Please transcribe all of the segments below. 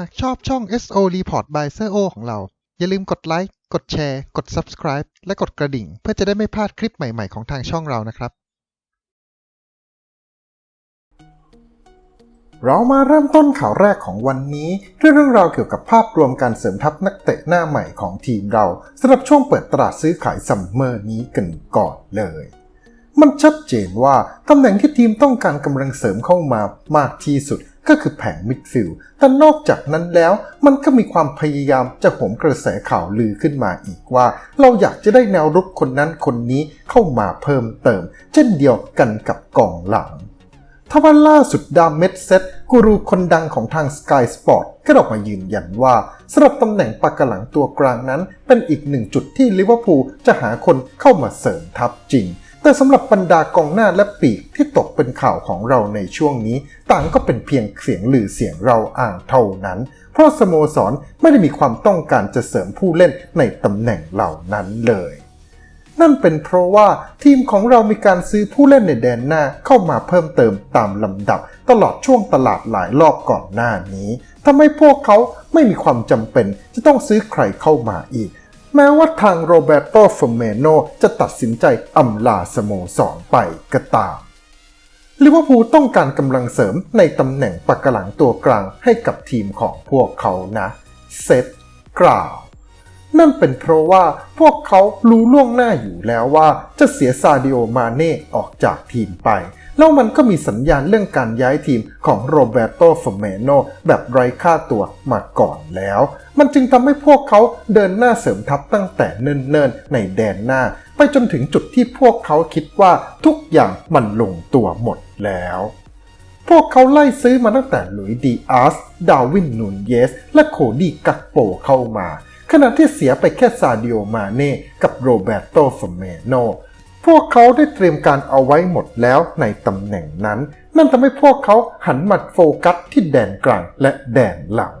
หากชอบช่อง SO Report by s โ o ของเรา อย่าลืมกดไลค์ กดแชร์ กด Subscribe และกดกระดิ่ง เพื่อจะได้ไม่พลาดคลิปใหม่ ๆ ของทางช่องเรานะครับ เรามาเริ่มต้นข่าวแรกของวันนี้ ด้วยเรื่องราวเกี่ยวกับภาพรวมการเสริมทัพนักเตะหน้าใหม่ของทีมเราสำหรับช่วงเปิดตลาดซื้อขายซัมเมอร์นี้กันก่อนเลยมันชัดเจนว่าตำแหน่งที่ทีมต้องการกำลังเสริมเข้ามามากที่สุด ก็คือแผงมิดฟิลด์แต่นอกจากนั้นแล้ว มันก็มีความพยายามจะโหมกระแสข่าวลือขึ้นมาอีกว่า เราอยากจะได้แนวรุกคนนั้นคนนี้เข้ามาเพิ่มเติม เช่นเดียวกันกับกองหลังทว่าล่าสุดดามเมดเซตกูรูคนดังของทาง Sky Sport ก็ออกมายืนยันว่าสำหรับตำแหน่งปากกหลังตัวกลางนั้น เป็นอีกหนึ่งจุดที่ลิเวอร์พูลจะหาคนเข้ามาเสริมทัพจริง แต่สำหรับบรรดากองหน้าและปีกที่ตกเป็นข่าวของเราในช่วงนี้ ต่างก็เป็นเพียงเสียงลือเสียงเราอ่างเท่านั้น เพราะสโมสรไม่ได้มีความต้องการจะเสริมผู้เล่นในตำแหน่งเหล่านั้นเลยนั่นเป็นเพราะว่าทีมของเรามีการซื้อผู้เล่นในแดนหน้าเข้ามาเพิ่มเติมตามลำดับ ตลอดช่วงตลาดหลายรอบก่อนหน้านี้ทำให้พวกเขาไม่มีความจำเป็นจะต้องซื้อใครเข้ามาอีก แม้ว่าทางโรเบโตฟอร์เมโนจะตัดสินใจอำลาสโมสรไปก็ตามลิเวอร์พูลต้องการกำลังเสริมในตำแหน่งปักกาหลังตัวกลางให้กับทีมของพวกเขานะ เซตกล่าว นั่นเป็นเพราะว่าพวกเขารู้ล่วงหน้าอยู่แล้วว่าจะเสียซาดิโอมาเน่ออกจากทีมไป แล้วมันก็มีสัญญาณเรื่องการย้ายทีมของโรเบโตฟเมโนแบบไร้ค่าตัวมาก่อนแล้ว มันจึงทำให้พวกเขาเดินหน้าเสริมทัพตั้งแต่เนิ่นๆ ในแดนหน้า ไปจนถึงจุดที่พวกเขาคิดว่าทุกอย่างมันลงตัวหมดแล้วพวกเขาไล่ซื้อมาตั้งแต่หลุยดีอาร์ส ดาวินนูนเยส และโคดี้กักโปเข้ามา ขณะที่เสียไปแค่ซาดิโอมาเน่กับโรเบโตฟเมโนพวกเขาได้เตรียมการเอาไว้หมดแล้วในตำแหน่งนั้น นั่นทำให้พวกเขาหันมาโฟกัสที่แดนกลางและแดนหลัง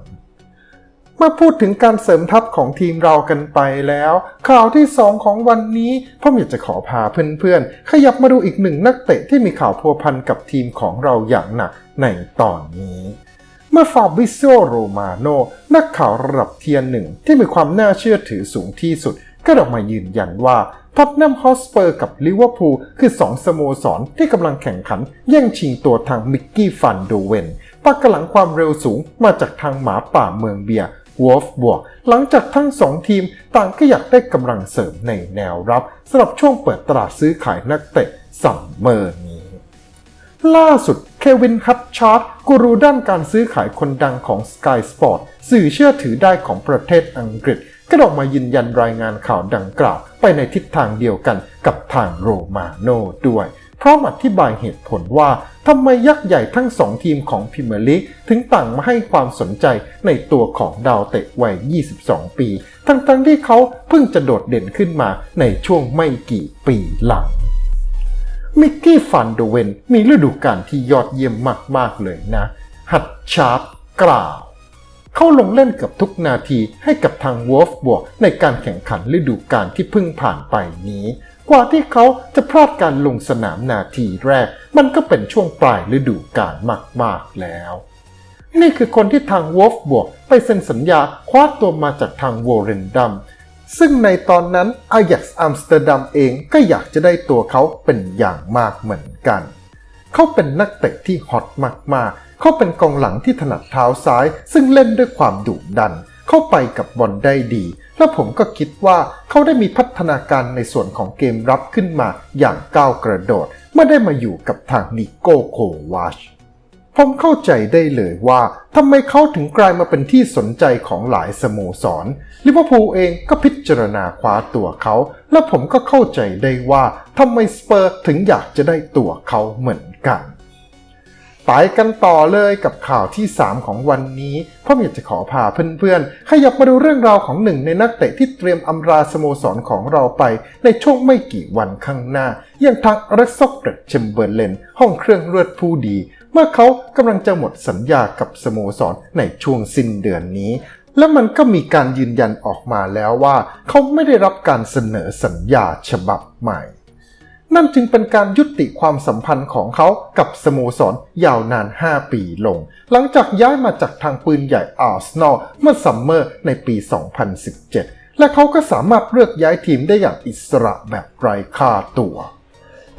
มาพูดถึงการเสริมทัพของทีมเรากันไปแล้ว ข่าวที่ 2 ของวันนี้ผมอยากจะขอพาเพื่อนๆ ขยับมาดูอีกหนึ่งนักเตะที่มีข่าวพัวพันกับทีมของเราอย่างหนักในตอนนี้ มื่อฟาบริโอโรมาโนนักข่าวระดับเทียนหนึ่งที่มีความน่าเชื่อถือสูงที่สุด ก็ออกมายืนยันว่าท็อตแนมฮอสเปอร์กับลิเวอร์พูลคือสองสโมสรที่กำลังแข่งขัน แย่งชิงตัวทางมิกกี้ฟันโดเวนปักกำลังความเร็วสูงมาจากทางหมาป่าเมืองเบียร์วอฟบวก หลังจากทั้งสองทีมต่างก็อยากได้กำลังเสริมในแนวรับสำหรับช่วงเปิดตลาดซื้อขายนักเตะซัมเมอร์นี้ ล่าสุดเควินฮัตชาร์ตกูรูด้านการซื้อขายคนดังของ Sky Sport สื่อเชื่อถือได้ของประเทศอังกฤษก็ออกมายืนยันรายงานข่าวดังกล่าว ไปในทิศทางเดียวกันกับทางโรมาโนด้วย พร้อมอธิบายเหตุผลว่าทำไมยักษ์ใหญ่ทั้งสองทีมของพรีเมียร์ลีกถึงต่างมาให้ความสนใจในตัวของดาวเตะวัย 22 ปี ทั้งๆที่เขาเพิ่งจะโดดเด่นขึ้นมาในช่วงไม่กี่ปีหลัง มิกกี้ฟันโดเวนมีฤดูกาลที่ยอดเยี่ยมมาก ๆ เลยนะฮัตชาร์ปกล่าว เขาลงเล่นกับทุกนาทีให้กับทางวอฟบวกในการแข่งขันฤดูกาลที่เพิ่งผ่านไปนี้ กว่าที่เขาจะพลาดการลงสนามนาทีแรก มันก็เป็นช่วงปลายฤดูกาลมาก ๆ แล้วนี่คือคนที่ทางวอฟบวกไปเซ็นสัญญาคว้าตัวมาจากทางวอร์เรนดัม ซึ่งในตอนนั้นอายักซ์อัมสเตอร์ดัมเองก็อยากจะได้ตัวเขาเป็นอย่างมากเหมือนกัน เขาเป็นนักเตะที่ฮอตมากๆ เขาเป็นกองหลังที่ถนัดเท้าซ้าย ซึ่งเล่นด้วยความดุดัน เข้าไปกับบอลได้ดี และผมก็คิดว่าเขาได้มีพัฒนาการในส่วนของเกมรับขึ้นมาอย่างก้าวกระโดดเมื่อได้มาอยู่กับทางนิโก้โควาช ผมเข้าใจได้เลยว่าทำไมเขาถึงกลายมาเป็นที่สนใจของหลายสโมสรลิเวอร์พูลเองก็พิจารณาคว้าตัวเขา และผมก็เข้าใจได้ว่าทำไมสเปอร์ถึงอยากจะได้ตัวเขาเหมือนกันไปกันต่อเลยกับข่าวที่ 3 ของวันนี้ผมอยากจะขอพาเพื่อนๆ ขยับมาดูเรื่องราวของหนึ่งในนักเตะที่เตรียมอำลาสโมสรของเราไปในช่วงไม่กี่วันข้างหน้า อย่างทางอเร็กซอกเดเชมเบอร์เลนห้องเครื่องเลือดผู้ดี มื่อเขากำลังจะหมดสัญญากับสโมสรในช่วงสิ้นเดือนนี้ และมันก็มีการยืนยันออกมาแล้วว่า เขาไม่ได้รับการเสนอสัญญาฉบับใหม่ นั่นจึงเป็นการยุติความสัมพันธ์ของเขากับสโมสรยาวนาน 5 ปีลง หลังจากย้ายมาจากทางปืนใหญ่อาร์เซนอลเมื่อซัมเมอร์ในปี 2017 และเขาก็สามารถเลือกย้ายทีมได้อย่างอิสระแบบไร้ค่าตัว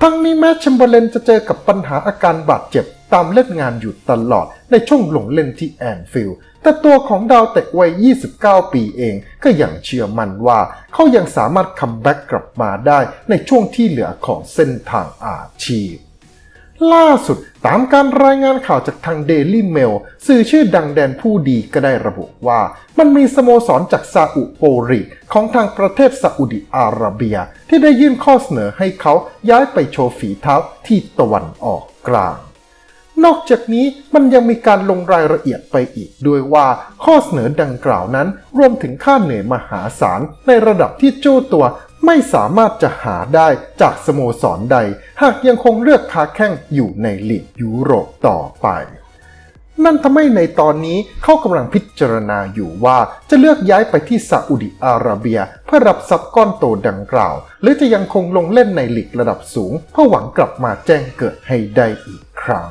ทั้งนี้แม้แชมเบอร์เลนจะเจอกับปัญหาอาการบาดเจ็บ ตามเล่นงานอยู่ตลอดในช่วงลงเล่นที่แอนฟิลด์แต่ตัวของดาวเตะวัย 29 ปีเองก็ยังเชื่อมั่นว่าเขายังสามารถคัมแบ็กกลับมาได้ในช่วงที่เหลือของเส้นทางอาชีพ ล่าสุดตามการรายงานข่าวจากทาง Daily Mail สื่อชื่อดังแดนผู้ดีก็ได้ระบุว่า มันมีสโมสรจากซาอุโปรีของทางประเทศซาอุดิอาระเบีย ที่ได้ยื่นข้อเสนอให้เขาย้ายไปโชว์ฝีเท้าที่ตะวันออกกลาง นอกจากนี้มันยังมีการลงรายละเอียดไปอีก ด้วยว่าข้อเสนอดังกล่าวนั้น รวมถึงค่าเหนื่อยมหาศาลในระดับที่โจ้ตัวไม่สามารถจะหาได้จากสโมสรใด หากยังคงเลือกค้าแข้งอยู่ในลีกยุโรปต่อไปนั่นทำให้ในตอนนี้เขากำลังพิจารณาอยู่ว่าจะเลือกย้ายไปที่ซาอุดิอาระเบีย เพื่อรับทรัพย์ก้อนโตดังกล่าว หรือจะยังคงลงเล่นในลีกระดับสูง เพื่อหวังกลับมาแจ้งเกิดให้ได้อีกครั้ง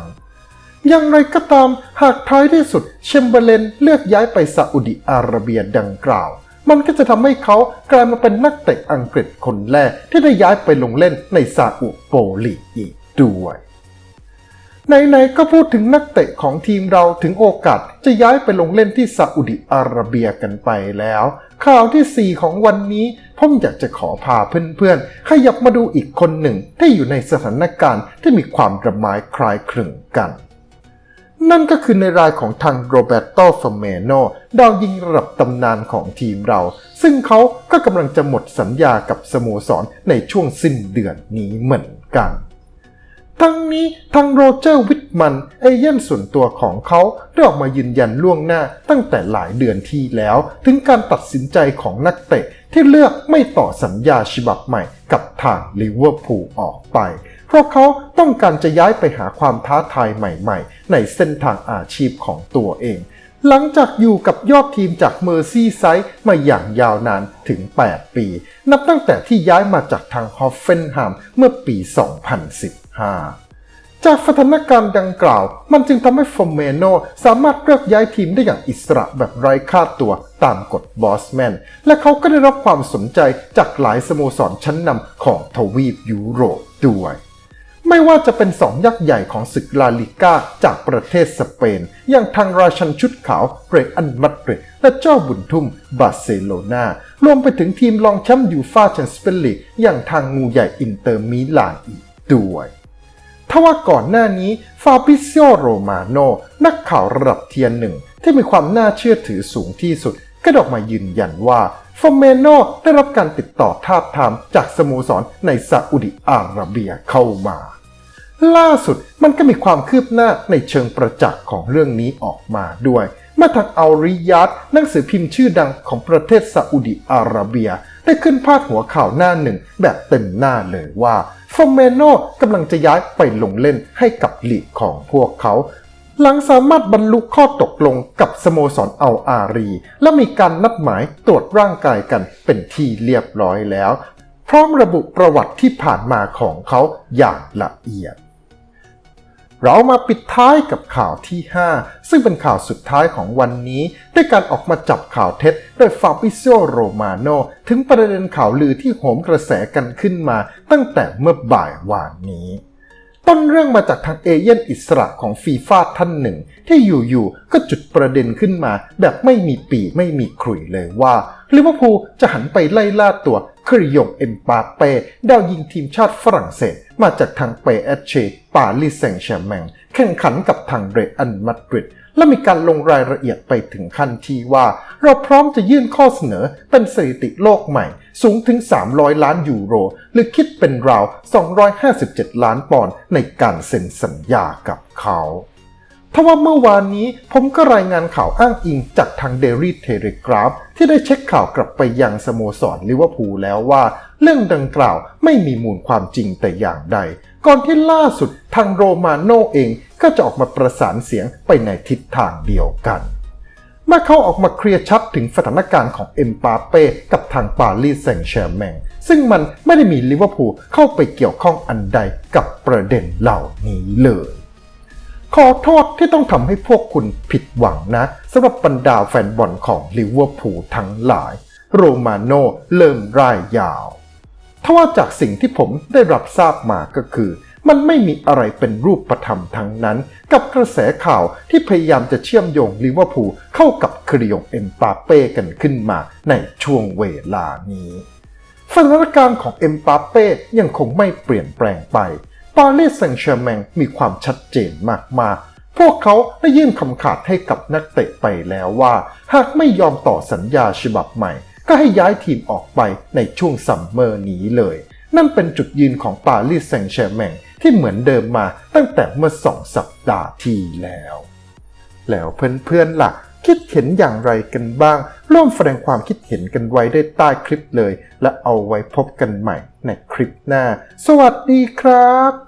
อย่างไรก็ตาม หากท้ายที่สุดเชมเบอร์เลนเลือกย้ายไปซาอุดิอาระเบียดังกล่าว มันก็จะทำให้เขากลายมาเป็นนักเตะอังกฤษคนแรกที่ได้ย้ายไปลงเล่นในซาอุโปลีอีกด้วยไหนๆก็พูดถึงนักเตะของทีมเราถึงโอกาสจะย้ายไปลงเล่นที่ซาอุดิอาระเบียกันไปแล้ว ข่าวที่ 4 ของวันนี้ผมอยากจะขอพาเพื่อนๆ ขยับมาดูอีกคนหนึ่งที่อยู่ในสถานการณ์ที่มีความระไม้คล้ายคลึงกัน นั่นก็คือในรายของทางโรเบโตฟเมโนดาวยิงระดับตำนานของทีมเรา ซึ่งเขาก็กำลังจะหมดสัญญากับสโมสรในช่วงสิ้นเดือนนี้เหมือนกัน ทั้งนี้ทางโรเจอร์วิทมันเอเย่นส่วนตัวของเขาได้ออกมายืนยันล่วงหน้าตั้งแต่หลายเดือนที่แล้ว ถึงการตัดสินใจของนักเตะที่เลือกไม่ต่อสัญญาฉบับใหม่กับทางลิเวอร์พูลออกไป เพราะเขาต้องการจะย้ายไปหาความท้าทายใหม่ๆ ในเส้นทางอาชีพของตัวเอง หลังจากอยู่กับยอดทีมจากเมอร์ซี่ไซด์มาอย่างยาวนานถึง 8 ปี นับตั้งแต่ที่ย้ายมาจากทางฮอฟเฟนแฮมเมื่อปี 2015จากสถานการณ์ดังกล่าว มันจึงทำให้ฟอร์เมโนสามารถเลือกย้ายทีมได้อย่างอิสระแบบไร้ค่าตัวตามกฎบอสแมน และเขาก็ได้รับความสนใจจากหลายสโมสรชั้นนำของทวีปยุโรปด้วย ไม่ว่าจะเป็นสองยักษ์ใหญ่ของศึกลาลิก้าจากประเทศสเปน อย่างทางราชันชุดขาวเรอันมาดริดและเจ้าบุญทุ่มบาร์เซโลนารวมไปถึงทีมรองแชมป์ยูฟ่าแชมเปี้ยนส์ลีกอย่างทางงูใหญ่อินเตอร์มิลานอีกด้วยทว่าก่อนหน้านี้ฟาบิซิโอโรมาโนนักข่าวระดับเทียนหนึ่งที่มีความน่าเชื่อถือสูงที่สุด ก็ได้ออกมายืนยันว่าฟอร์เมโนได้รับการติดต่อทาบทามจากสโมสรในซาอุดิอาระเบียเข้ามา ล่าสุดมันก็มีความคืบหน้าในเชิงประจักษ์ของเรื่องนี้ออกมาด้วยเมื่อทางอัลริยัดหนังสือพิมพ์ชื่อดังของประเทศซาอุดิอาระเบีย ได้ขึ้นพาดหัวข่าวหน้าหนึ่งแบบเต็มหน้าเลยว่าฟอร์เมโนกำลังจะย้ายไปลงเล่นให้กับลีกของพวกเขา หลังสามารถบรรลุข้อตกลงกับสโมสรอัลอารี และมีการนัดหมายตรวจร่างกายกันเป็นที่เรียบร้อยแล้ว พร้อมระบุประวัติที่ผ่านมาของเขาอย่างละเอียด เรามาปิดท้ายกับข่าวที่ 5 ซึ่งเป็นข่าวสุดท้ายของวันนี้ ด้วยการออกมาจับข่าวเท็จโดยฟาบิโซโรมาโนถึงประเด็นข่าวลือที่โหมกระแสกันขึ้นมาตั้งแต่เมื่อบ่ายวานนี้ ต้นเรื่องมาจากทางเอเย่นอิสระของฟีฟ่าท่านหนึ่ง ที่อยู่ๆก็จุดประเด็นขึ้นมา แบบไม่มีปีไม่มีขลุ่ยเลยว่าลิเวอร์พูลจะหันไปไล่ล่าตัว คริยงเอ็มปาเป้ดาวยิงทีมชาติฝรั่งเศส มาจากทางเปเอชเชปารีสแซงแชร์แมงแข่งขันกับทางเรอัลมาดริดและมีการลงรายละเอียดไปถึงขั้นที่ว่า เราพร้อมจะยื่นข้อเสนอเป็นสถิติโลกใหม่ สูงถึง 300 ล้านยูโร หรือคิดเป็นราว 257 ล้านปอนด์ในการเซ็นสัญญากับเขาทว่าเมื่อวานนี้ผมก็รายงานข่าวอ้างอิงจากทางเดลี่เที่ได้เช็คข่าวกลับไปยังสโมสรลิเวอร์พูลแล้วว่า เรื่องดังกล่าวไม่มีมูลความจริงแต่อย่างใด ก่อนที่ล่าสุดทางโรมาโนเองก็จะออกมาประสานเสียงไปในทิศทางเดียวกันเมื่อเขาออกมาเคลียร์ชัดถึงสถานการณ์ของเอ็มปาเป้กับทางปารีสแซงต์แชร์แมงซึ่งมันไม่ได้มีลิเวอร์พูลเข้าไปเกี่ยวข้องอันใดกับประเด็นเหล่านี้เลย ขอโทษที่ต้องทำให้พวกคุณผิดหวังนะสำหรับบรรดาแฟนบอลของลิเวอร์พูลทั้งหลาย โรมาโนเริ่มร่ายยาวทว่าจากสิ่งที่ผมได้รับทราบมาก็คือ มันไม่มีอะไรเป็นรูปธรรมทั้งนั้น กับกระแสข่าวที่พยายามจะเชื่อมโยงลิเวอร์พูลเข้ากับครียงเอ็มปาเป้กันขึ้นมาในช่วงเวลานี้สถานการณ์ของเอ็มปาเป้ยังคงไม่เปลี่ยนแปลงไป ปารีสแซงต์แชร์แมงมีความชัดเจนมากๆ พวกเขาได้ยื่นคำขาดให้กับนักเตะไปแล้วว่า หากไม่ยอมต่อสัญญาฉบับใหม่ ก็ให้ย้ายทีมออกไปในช่วงซัมเมอร์นี้เลย นั่นเป็นจุดยืนของปารีสแซงต์แชร์แมงที่เหมือนเดิมมาตั้งแต่เมื่อสองสัปดาห์ที่แล้ว แล้วเพื่อนๆล่ะคิดเห็นอย่างไรกันบ้าง ร่วมแสดงความคิดเห็นกันไว้ได้ใต้คลิปเลย และเอาไว้พบกันใหม่ในคลิปหน้า สวัสดีครับ